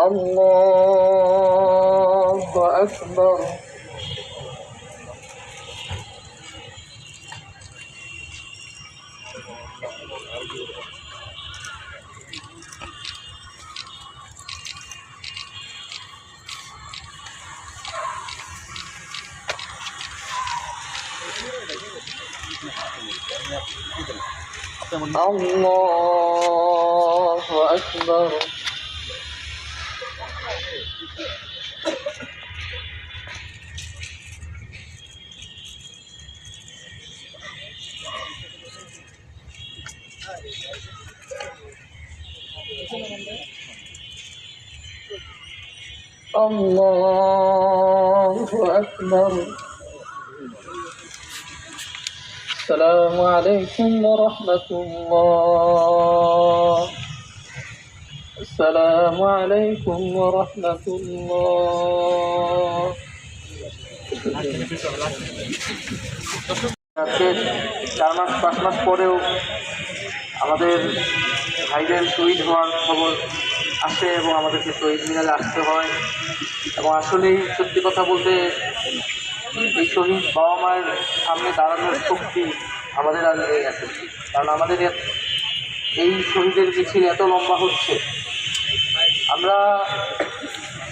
الله أكبر. الله أكبر الله أكبر السلام عليكم ورحمة الله السلام عليكم ورحمة الله আজকে চার মাস পাঁচ মাস পরেও আমাদের ভাইদের শহীদ হওয়ার খবর আসে এবং আমাদেরকে শহীদ মিনারে আসতে হয় এবং আসলেই সত্যি কথা বলতে এই শহীদ বাবা মায়ের সামনে দাঁড়ানোর শক্তি আমাদের আর নেই আছে কারণ আমাদের এই শহীদের মিছিল এত লম্বা হচ্ছে। আমরা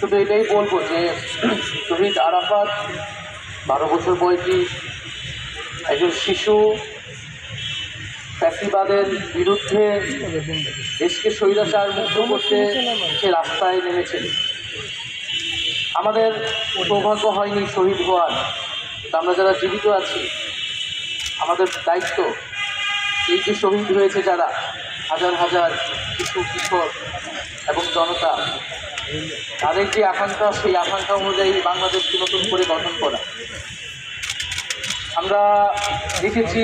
শুধু এটাই বলব যে, শহীদ আরাফাত বারো বছর বয়সী একজন শিশু ফ্যাসিবাদের বিরুদ্ধে দেশকে স্বৈরাচার মুক্ত করতে সে রাস্তায় নেমেছিল আমাদের সৌভাগ্য হয়নি শহীদ হওয়ার। তা আমরা যারা জীবিত আছি, আমাদের দায়িত্ব এই যে শহীদ হয়েছে যারা, হাজার হাজার শিশু, কিশোর এবং জনতা, তাদের যে আকাঙ্ক্ষা, সেই আকাঙ্ক্ষা অনুযায়ী বাংলাদেশকে নতুন করে গঠন করা। আমরা দেখেছি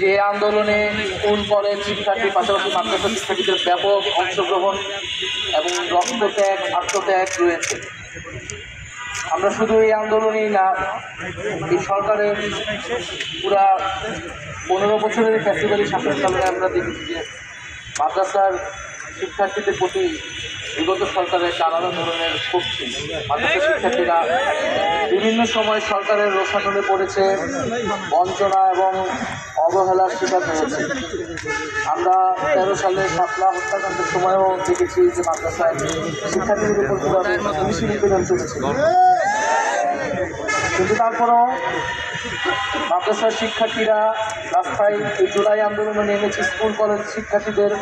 যে আন্দোলনে স্কুল, কলেজ, শিক্ষার্থী, পাশাপাশি মাদ্রাসা শিক্ষার্থীদের ব্যাপক অংশগ্রহণ এবং রক্তত্যাগ, আত্মত্যাগ রয়েছে। আমরা শুধু এই আন্দোলনই না, এই সরকারের পুরা পনেরো বছরের ফ্যাসিবালি শাসনকালে আমরা দেখেছি যে মাদ্রাসার শিক্ষার্থীদের প্রতি বিগত সরকারের একটা আলাদা ধরনের ক্ষোভ ছিল। মাদ্রাসা শিক্ষার্থীরা বিভিন্ন সময় সরকারের রোষানলে পড়েছে, বঞ্চনা এবং অবহেলার শিকার হয়েছে। আমরা তেরো সালে সাতলা হত্যাকাণ্ডের সময়ও দেখেছি যে মাদ্রাসায় শিক্ষার্থীদের উপর পুলিশ নিপীড়ন চলেছিল। কিন্তু তারপরও মাদ্রাসার শিক্ষার্থীরা রাস্তায় এই জুলাই আন্দোলনে নেমেছে স্কুল কলেজ শিক্ষার্থীদের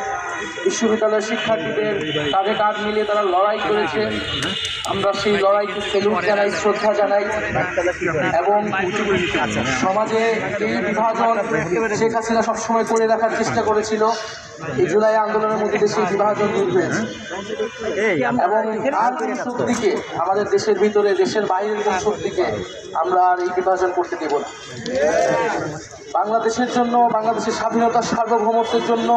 বিশ্ববিদ্যালয়ের শিক্ষার্থীদের কাঁধে কাঁধ মিলিয়ে তারা লড়াই করেছে। আমরা সেই লড়াইকে সেলুট জানাই, শ্রদ্ধা জানাই এবং সমাজে এই বিভাজন শেখ হাসিনা সবসময় করে রাখার চেষ্টা করেছিল। এই জুলাই আন্দোলনের মধ্যে সেই বিভাজন দূর হয়েছে। এবং আর শক্তিকে আমাদের দেশের ভিতরে, দেশের বাইরের কোনো শক্তিকে আমরা আর এই বিভাজন করতে দেব না। বাংলাদেশের জন্য, বাংলাদেশের স্বাধীনতার সার্বভৌমত্বের জন্য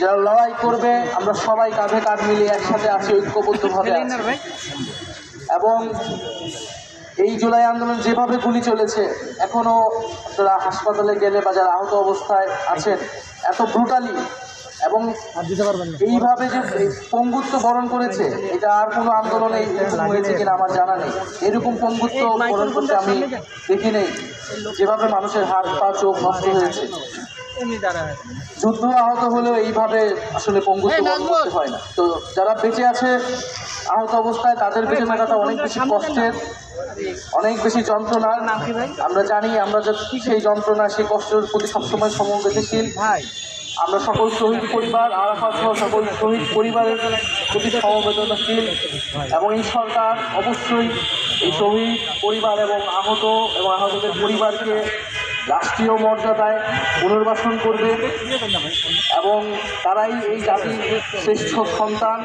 যারা লড়াই করবে আমরা সবাই কাঁধে কাঁধ মিলিয়ে একসাথে আছি ঐক্যবদ্ধভাবে এবং এই জুলাই আন্দোলন যেভাবে গুলি চলেছে এখনও যারা হাসপাতালে গেলে বা যারা আহত অবস্থায় আছেন এত ব্রুটালি এবং এইভাবে যে পঙ্গুত্ব বরণ করেছে এটা আর কোনো আন্দোলনে হয়েছে কিনা আমার জানা নেই। এরকম পঙ্গুত্ব বরণ করতে আমি দেখি নেই। যেভাবে মানুষের হাত পা চোখ নষ্ট হয়েছে। যুদ্ধ আহত হলেও এইভাবে আসলে পঙ্গুত্ব হয় না। তো যারা বেঁচে আছে আহত অবস্থায় তাদের বেঁচে থাকাটা অনেক বেশি কষ্টের অনেক বেশি যন্ত্রণার আমরা জানি আমরা সেই যন্ত্রণা সেই কষ্টের প্রতি সবসময় সমবেদনশীল। আমরা সকল শহীদ পরিবার আরাফাত সহ সকল শহীদ পরিবারের প্রতি সমবেদনশীল। এবং এই সরকার অবশ্যই এই শহীদ পরিবার এবং আহত এবং আহতদের পরিবারকে রাষ্ট্রীয় মর্যাদায় পুনর্বাসন করবে এবং তারাই এই জাতির শ্রেষ্ঠ সন্তান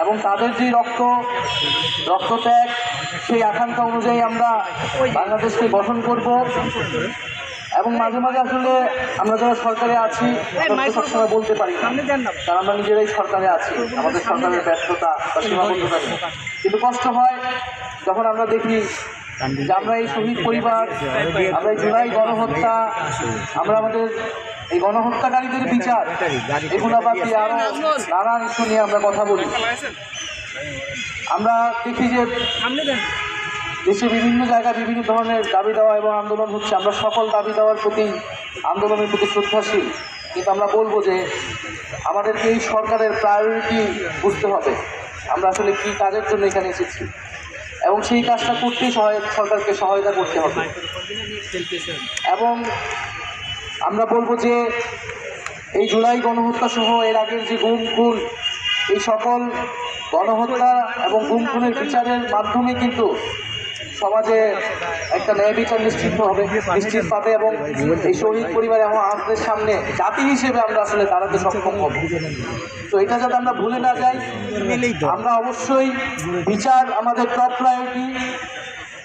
এবং তাদের যে রক্ত রক্তত্যাগ সেই আকাঙ্ক্ষা অনুযায়ী আমরা বাংলাদেশকে গঠন করব। এবং মাঝে মাঝে আসলে আমরা যারা সরকারে আছি সবসময় বলতে পারি কারণ আমরা নিজেরাই সরকারে আছি আমাদের সরকারের ব্যর্থতা বা সীমাবদ্ধতা কিন্তু কষ্ট হয় যখন আমরা দেখি যে আমরা এই শহীদ পরিবার, আমরা এই জুলাই গণহত্যা, আমরা আমাদের এই গণহত্যাকারীদের বিচার, এগুলো বাদ দিয়ে আরও নানান ইস্যু নিয়ে আমরা কথা বলি। আমরা দেখি যে দেশে বিভিন্ন জায়গায় বিভিন্ন ধরনের দাবি দেওয়া এবং আন্দোলন হচ্ছে। আমরা সকল দাবি দেওয়ার প্রতি আন্দোলনের প্রতি শ্রদ্ধাশীল। কিন্তু আমরা বলব যে আমাদেরকে এই সরকারের প্রায়োরিটি বুঝতে হবে। আমরা আসলে কী কাজের জন্য এখানে এসেছি? এবং সেই কাজটা করতেই সহায়, সরকারকে সহায়তা করতে হবে। এবং আমরা বলব যে এই জুলাই গণহত্যা সহ এর আগের যে গুম খুন, এই সকল গণহত্যা এবং গুম খুনের বিচারের মাধ্যমে কিন্তু সমাজে একটা ন্যায় বিচার নিশ্চিত হবে, নিশ্চিত পাবে এবং এই শহীদ পরিবার এবং আমাদের সামনে জাতি হিসেবে আমরা আসলে দাঁড়াতে সক্ষম হব। তো এটা যাতে আমরা ভুলে না যাই, আমরা অবশ্যই বিচার আমাদের টপ প্রায়োরিটি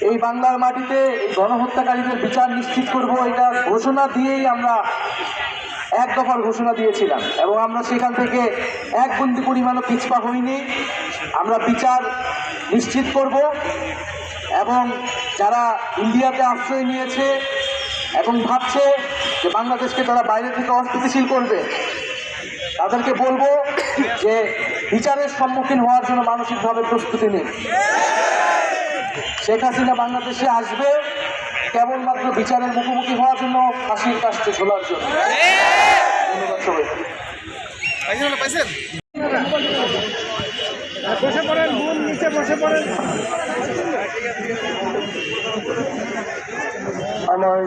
এই বাংলার মাটিতে এই গণহত্যাকারীদের বিচার নিশ্চিত করব, এটা ঘোষণা দিয়েই আমরা এক দফার ঘোষণা দিয়েছিলাম এবং আমরা সেখান থেকে এক বন্দি পরিমাণও পিছপা হইনি। আমরা বিচার নিশ্চিত করব। এবং যারা ইন্ডিয়াতে আশ্রয় নিয়েছে এবং ভাবছে যে বাংলাদেশকে তারা বাইরে থেকে অস্থিতিশীল করবে, তাদেরকে বলব যে বিচারের সম্মুখীন হওয়ার জন্য মানসিকভাবে প্রস্তুতি নিন। শেখ হাসিনা বাংলাদেশে আসবে কেবলমাত্র বিচারের মুখোমুখি হওয়ার জন্য ফাঁসির কাজটি ঝোলার জন্য। ধন্যবাদ সবাইকে। বসে পড়েন নিচে বসে পড়েন। আমার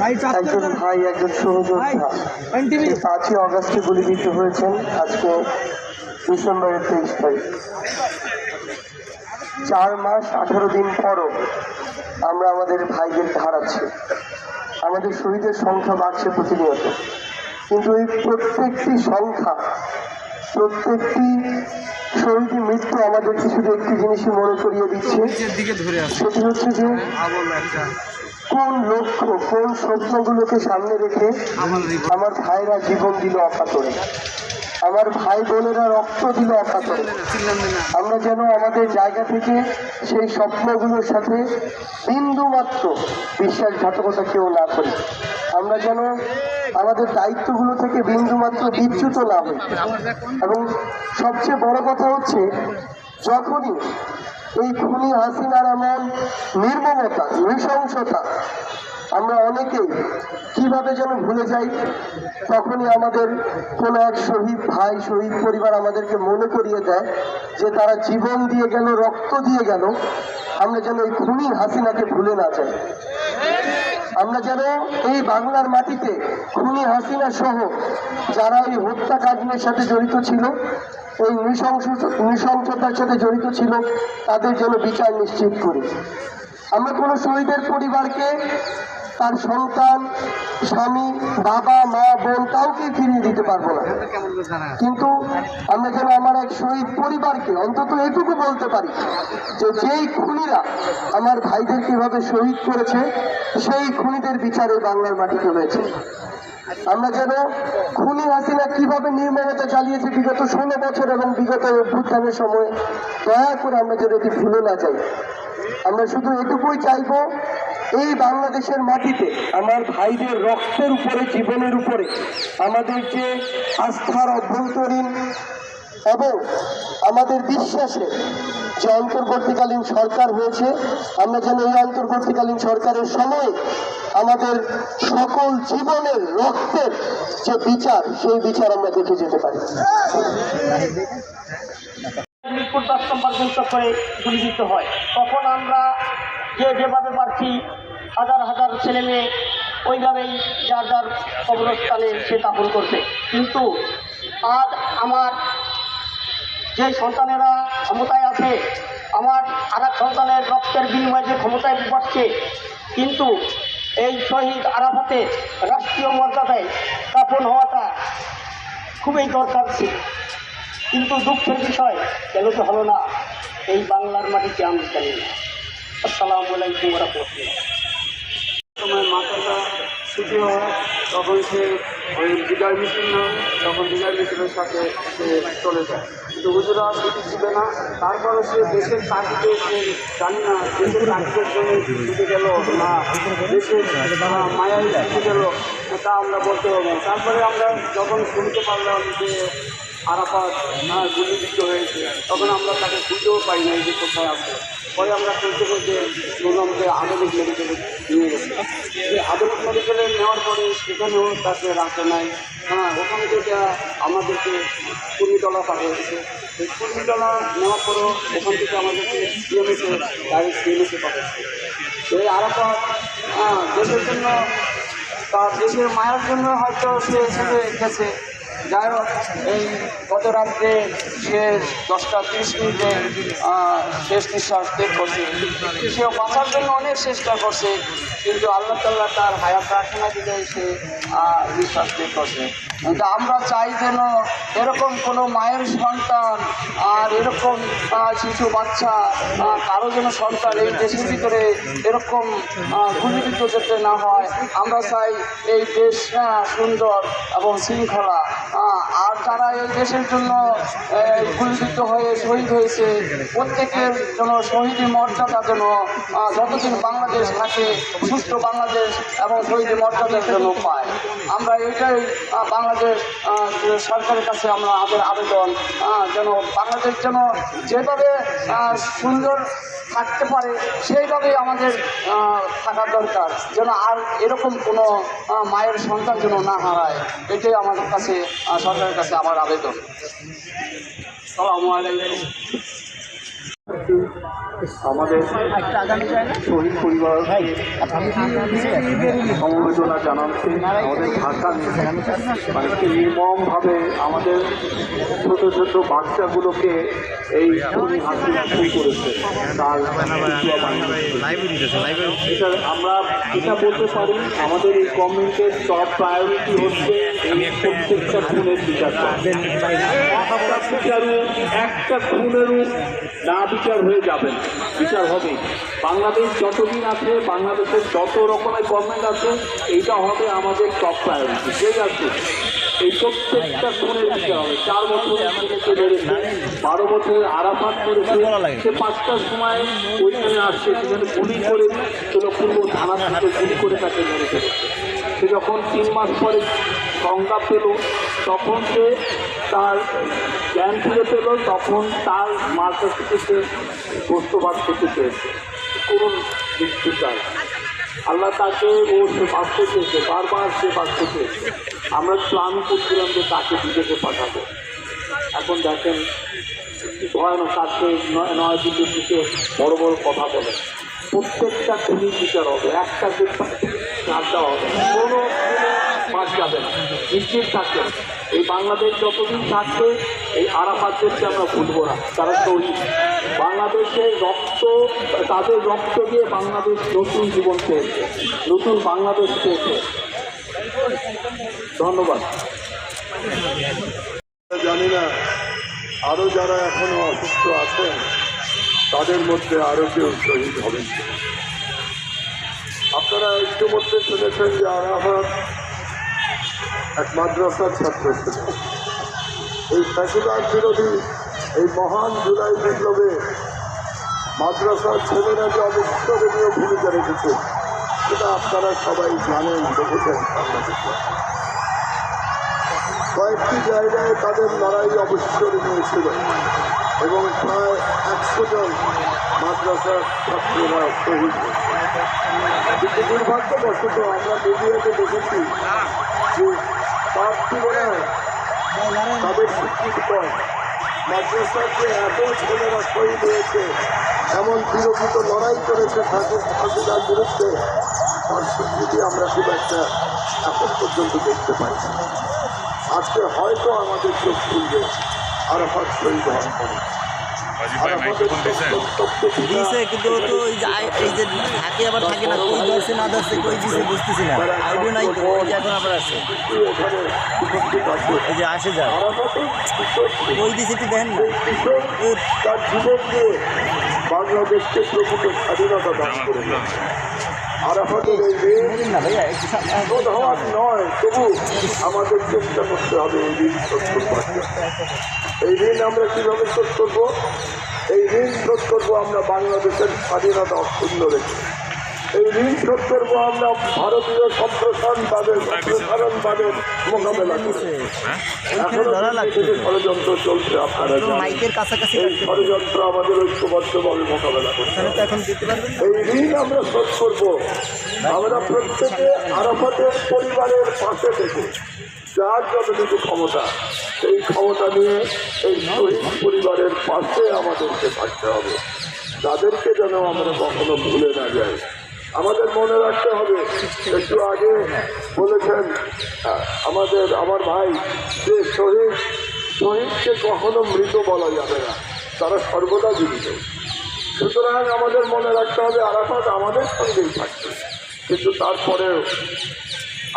ভাই একজন ভাই একজন সহযোদ্ধা। পাঁচই অগস্টে গুলিবিদ্ধ হয়েছেন আজকে ডিসেম্বরের তেইশ তারিখ। চার মাস আঠারো দিন পরও আমরা আমাদের ভাইদের হারাচ্ছি আমাদের শহীদের সংখ্যা বাড়ছে প্রতিনিয়ত। কিন্তু এই প্রত্যেকটি সংখ্যা প্রত্যেকটি শহীদের মৃত্যু আমাদেরকে শুধু একটি জিনিসই মনে করিয়ে দিচ্ছে। সেটি হচ্ছে যে কোন লক্ষ্য কোন স্বপ্নগুলোকে সামনে রেখে আমার ভাইরা জীবন দিল অকাতরে আমার ভাই বোনেরা রক্ত দিল অকাতরে আমরা যেন আমাদের জায়গা থেকে সেই স্বপ্নগুলোর সাথে বিন্দু মাত্র বিশ্বাসঘাতকতা কেউ না করি। আমরা যেন আমাদের দায়িত্বগুলো থেকে বিন্দু মাত্র বিচ্যুত না হই। এবং সবচেয়ে বড় কথা হচ্ছে যখনই এই খুনি হাসিনার এমন নির্মমতা, নৃশংসতা। আমরা অনেকে কীভাবে যেন ভুলে যাই, তখনই আমাদের কোনো এক শহীদ ভাই, শহীদ পরিবার আমাদেরকে মনে করিয়ে দেয় যে তারা জীবন দিয়ে গেল, রক্ত দিয়ে গেল। আমরা যেন এই খুনি হাসিনাকে ভুলে না যাই। আমরা যেন এই বাংলার মাটিতে খুনি হাসিনা সহ যারা এই হত্যাকাণ্ডের সাথে জড়িত ছিল, এই নৃশংস, নৃশংসতার সাথে জড়িত ছিল, তাদের জন্য বিচার নিশ্চিত করি। আমরা কোনো শহীদের পরিবারকে তার সন্তান, স্বামী, বাবা, মা, বোন কাউকে ফিরিয়ে দিতে পারব না। কিন্তু আমরা যেন আমার এক শহীদ পরিবারকে অন্তত এটুকু বলতে পারি যে যেই খুনিরা আমার ভাইদের কীভাবে শহীদ করেছে, সেই খুনিদের বিচারে বাংলার মাটিতে হয়েছে। আমরা যেন খুনি হাসিনা কীভাবে নির্মমতা চালিয়েছে বিগত ষোলো বছর এবং বিগত অভ্যুত্থানের সময়, দয়া করে আমরা যেন এটি ভুলে না যাই। আমরা শুধু এটুকুই চাইব এই বাংলাদেশের মাটিতে আমার ভাইদের রক্তের উপরে, জীবনের উপরে, আমাদের যে আস্থার অভ্যন্তরীণ এবং আমাদের বিশ্বাসে যে অন্তর্বর্তীকালীন সরকার হয়েছে, আমরা যেন এই অন্তর্বর্তীকালীন সরকারের সময়ে আমাদের সকল জীবনের রক্তের যে বিচার, সেই বিচার আমরা দেখে যেতে পারি। মিরপুর দশ করে গুলিবিদ্ধ হয়। তখন আমরা যে যেভাবে পারছি, হাজার হাজার ছেলে মেয়ে ওইভাবেই যার যার কবরস্থানে সে দাফন করছে। কিন্তু আজ আমার যে সন্তানেরা ক্ষমতায় আছে, আমার আর সন্তানের রক্তের বিনিময়ে যে ক্ষমতায় বসছে, কিন্তু এই শহীদ আরাফাতে রাষ্ট্রীয় মর্যাদায় স্থাপন হওয়াটা খুবই দরকার ছিল। কিন্তু দুঃখের বিষয়, কেন তো হলো না, এই বাংলার মাটিতে আমি জানি না। আসসালামু সময় মাথাটা ছুটি তখন সে ওই বিদায় মিছিল না, তখন বিদায় মিছিলের সাথে সে চলে যায়। কিন্তু হুজুরা ছুটি ছিল না, তারপরে সে দেশের তাগিদে সে জানি না, দেশের তাগিদের জন্য ছুটে গেল না, দেশের মায়ায় ছুটে গেল তা আমরা বলতে পারব তারপরে আমরা যখন শুনতে পারলাম যে আরাফাত হ্যাঁ গুলিবিদ্ধ হয়েছে, তখন আমরা তাকে খুঁজেও পাই না যে কোথায় আছে। পরে আমরা খুঁজতে খুঁজতে শুনলাম আধুনিক মেডিকেলে নিয়ে গেছে। আধুনিক মেডিকেলে নেওয়ার পরে সেখানেও তাকে রাখে নাই। হ্যাঁ ওখান থেকে আমাদেরকে কুর্মিতলা পাঠিয়েছে। সেই কুর্মিতলা নেওয়ার পরেও ওখান থেকে আমাদেরকে সিএমএসে ডাইরেক্ট সিএমএসে পাঠিয়েছে। সেই হ্যাঁ দেশের জন্য, তার দেশের মায়ের জন্য হয়তো সে এসে গেছে। যাই হোক, এই গত রাত্রে সে দশটা তিরিশ মিনিটে শেষ নিঃশ্বাস ত্যাগ করছে। সেও বাঁচার জন্য অনেক চেষ্টা করছে, কিন্তু আল্লাহ তাল্লাহ তার হায়া প্রার্থনা দিলে সে নিঃশ্বাস ত্যাগ করছে। কিন্তু আমরা চাই যেন এরকম কোনো মায়ের সন্তান আর এরকম শিশু বাচ্চা কারও যেন সন্তান এই দেশের ভিতরে এরকম গুলিবিদ্ধ যাতে না হয় আমরা চাই এই দেশ আহ, সুন্দর এবং শৃঙ্খলা। আর যারা এই দেশের জন্য গুলিবিদ্ধ হয়ে শহীদ হয়েছে প্রত্যেকের যেন শহীদের মর্যাদা যেন যতদিন বাংলাদেশ থাকে সুস্থ বাংলাদেশ এবং শহীদের মর্যাদার জন্য পায়। আমরা এটাই বাংলাদেশ আহ, সরকারের কাছে আমরা আমাদের আবেদন যেন বাংলাদেশ যেন যেভাবে সুন্দর থাকতে পারে সেইভাবেই আমাদের থাকা দরকার যেন আর এরকম কোনো মায়ের সন্তান যেন না হারায় এটাই আমাদের কাছে সরকারের কাছে আমার আবেদন। সালামু আলাইকুম। আমাদের শহীদ পরিবার সমবেদনা জানাচ্ছি আমাদের ভাষা মানে নির্মমভাবে আমাদের ছোট ছোট বাচ্চাগুলোকে এই করেছে তার এটা আমরা এটা বলতে পারি আমাদের এই গভর্নমেন্টের টপ প্রায়োরিটি হচ্ছে এই প্রত্যেকটা খুনের বিচার বিচার হয়ে যাবে। বিচার হবে। বাংলাদেশ যতদিন আছে, বাংলাদেশের যত রকমের গভর্নমেন্ট আছে, এইটা হবে আমাদের টপ প্রায়োরিটি ঠিক আছে, এই প্রত্যেকটা খুনের বিচার হবে। চার বছর মেরেছে বারো বছরের আরাফাত করেছে, সে পাঁচটার সময় ওইখানে আসছে, সেখানে গুলি করে পূর্ব থানা থেকে গুলি করে তাকে মেরে ফেলেছে। সে যখন তিন মাস পরে সংজ্ঞা পেল, তখন সে তার জ্ঞান ফিরে পেল, তখন তার মার কাছ থেকে সে বস্তুবাদ করতে চেয়েছে। করুন চায় আল্লাহ তাকে ও সে বাঁচতে চেয়েছে বারবার সে বাঁচতে চেয়েছে আমরা প্ল্যান করছিলাম যে তাকে বিদেশে পাঠাবো। এখন দেখেন ভয়ানক তাকে নয় দিকে বড় বড় কথা বলে। প্রত্যেকটা খুনি বিচার হবে, একটা ছাড় হবে কোনো বাদ যাবে না। নিশ্চিত থাকবে। এই বাংলাদেশ যতদিন থাকবে, এই আরাফাতদেরকে আমরা ভুলবো না। তারা শহীদ। বাংলাদেশের রক্ত, তাদের রক্ত দিয়ে বাংলাদেশ নতুন জীবন পেয়েছে। নতুন বাংলাদেশ পেয়েছে। ধন্যবাদ। জানি না, আরও যারা এখনও অসুস্থ আছেন, তাদের মধ্যে আরও কেউ শহীদ হবেন আপনারা ইতিমধ্যে শুনেছেন যে আরাফাত এক মাদ্রাসার ছাত্র ছিল। এই ফ্যাসিবাদ বিরোধী এই মহান জুলাই বিপ্লবে মাদ্রাসার ছেলেরা যে অবিস্মরণীয় ভূমিকা রেখেছে, সেটা আপনারা সবাই জানেন, দেখেছেন। কয়েকটি জায়গায় তাদের লড়াই অবিস্মরণীয় ছিল। এবং প্রায় একশো জন মাদ্রাসার ছাত্ররা শহীদ। কিন্তু দুর্ভাগ্যবশত আমরা মিডিয়াতে দেখেছি যে তার তুলনায় তাদের স্বীকৃতি কম মাদ্রাসার যে এত ছেলেরা শহীদ হয়েছে, এমন বিরোধিত লড়াই করেছে ফাঁসিদার বিরুদ্ধে, তার স্বীকৃতি আমরা খুব একটা এখন পর্যন্ত দেখতে পাই। আজকে হয়তো আমাদের চোখ খুলবে আরাফাত শহীদ পরে। দিছে কিন্তু তো ওই যে এই যে থাকে আবার থাকে না কই ধরছে না ধরছে কই দিছে বুঝতেছি না। আইডিয়া নাই তো যে এখন আবার আছে। কিন্তু এখানে উপস্থিত এই যে আসে যায় কই দিছে একটু দেখেন না। তার জীবন দিয়ে বাংলাদেশকে প্রকৃত স্বাধীনতা দান করেছে আরাফাতের এই নয় তবু আমাদের চেষ্টা করতে হবে এই। এই ঋণ আমরা কীভাবে শোধ করব? এই ঋণ শোধ করব আমরা বাংলাদেশের স্বাধীনতা অক্ষুণ্ণ রেখে এই ঋণ শোধ করব আমরা ভারতীয় সম্প্রসারণবাদের সম্প্রসারণবাদের মোকাবেলা করে। ধরা ষড়যন্ত্র চলছে আপনারা এই ষড়যন্ত্র আমাদের ঐক্যবদ্ধভাবে মোকাবেলা না? এই ঋণ আমরা শোধ করব। আমরা প্রত্যেকে আরাফাতের পরিবারের পাশে থেকে যার যতটুকু ক্ষমতা, সেই ক্ষমতা নিয়ে এই শহীদ পরিবারের পাশে আমাদেরকে থাকতে হবে। তাদেরকে যেন আমরা কখনো ভুলে না যাই। আমাদের মনে রাখতে হবে, একটু আগে বলেছেন, আমাদের, আমার ভাই যে শহীদ, শহীদকে কখনো মৃত বলা যাবে না। তারা সর্বদা জীবিত। সুতরাং আমাদের মনে রাখতে হবে, আরাফাত আমাদের সঙ্গেই থাকবে। কিন্তু তারপরেও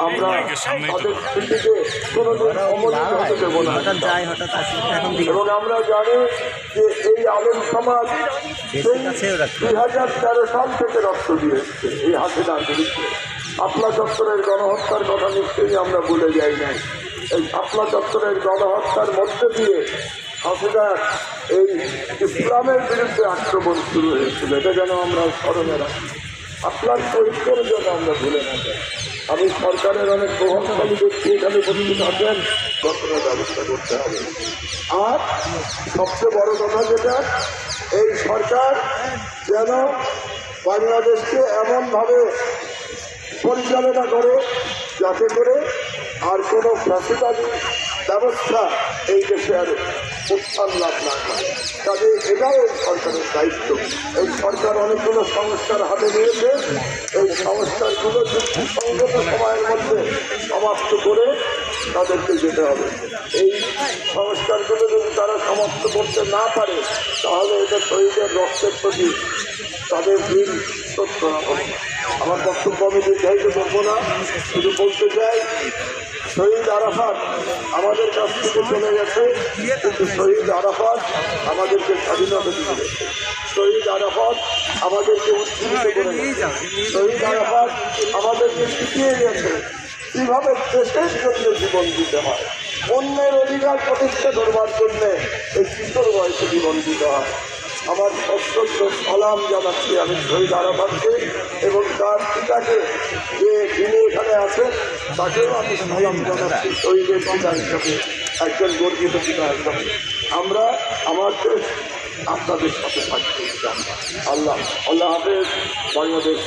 আমরা তাদের স্মৃতিকে কোনোদিন অমলিত হতে দেবো না। এবং আমরা জানি যে এই আলেম সমাজ সেই দুই হাজার তেরো সাল থেকে রক্ত দিয়ে এসছে এই হাসিনার বিরুদ্ধে। আপলা চত্বরের গণহত্যার কথা নিশ্চয়ই আমরা ভুলে যাই নাই। এই আপলা চত্বরের গণহত্যার মধ্যে দিয়ে হাসিনার এই ইসলামের বিরুদ্ধে আক্রমণ শুরু হয়েছিল। এটা যেন আমরা স্মরণে রাখি। আপনার চরিত্রের জন্য আমরা ভুলে না যাই। আমি সরকারের অনেক প্রভাবশালী ব্যক্তি, এখানে উপস্থিত আছেন গঠনের ব্যবস্থা করতে হবে। আর সবচেয়ে বড় কথা যেটা, এই সরকার যেন বাংলাদেশকে এমনভাবে পরিচালনা করে, যাতে করে আর কোনো ফ্যাসিলিটি ব্যবস্থা এই দেশে আর উত্থান লাভ না করে। কাজে এটাও সরকারের দায়িত্ব। এই সরকার অনেকগুলো সংস্কার হাতে নিয়েছে। এই সংস্কারগুলো যুক্তিসঙ্গত সময়ের মধ্যে সমাপ্ত করে তাদেরকে যেতে হবে। এই সংস্কারগুলো যদি তারা সমাপ্ত করতে না পারে, তাহলে এটা শহীদের রক্তের প্রতি তাদের করা হবে আমার বক্তব্য আমি দীর্ঘায়িত করব না। শুধু বলতে চাই শহীদ আরাফাত আমাদের কাছ থেকে চলে গেছে কিন্তু শহীদ আরাফাত আমাদেরকে স্বাধীনতা দিয়ে গেছে শহীদ আরাফাত আমাদেরকে উজ্জীবিত করে। শহীদ আরাফাত আমাদেরকে শিখিয়ে গেছে কীভাবে দেশের জন্য জীবন দিতে হয়। অন্যের অধিকার প্রতিষ্ঠা করবার জন্যে এই কিশোর বয়সে জীবন দিতে হয়। আমার অত্যন্ত সালাম জানাচ্ছি আমি শহীদ আরাফাতকে এবং তার পিতাকে যে তিনি এখানে আছেন, তাকেও আমি সালাম জানাচ্ছি শহীদের পিতা হিসাবে একজন গর্বিত পিতা হিসাবে আমরা আমার দেশ, আপনাদের সাথে থাকতে আল্লাহ আল্লাহ হাফেজ, বাংলাদেশ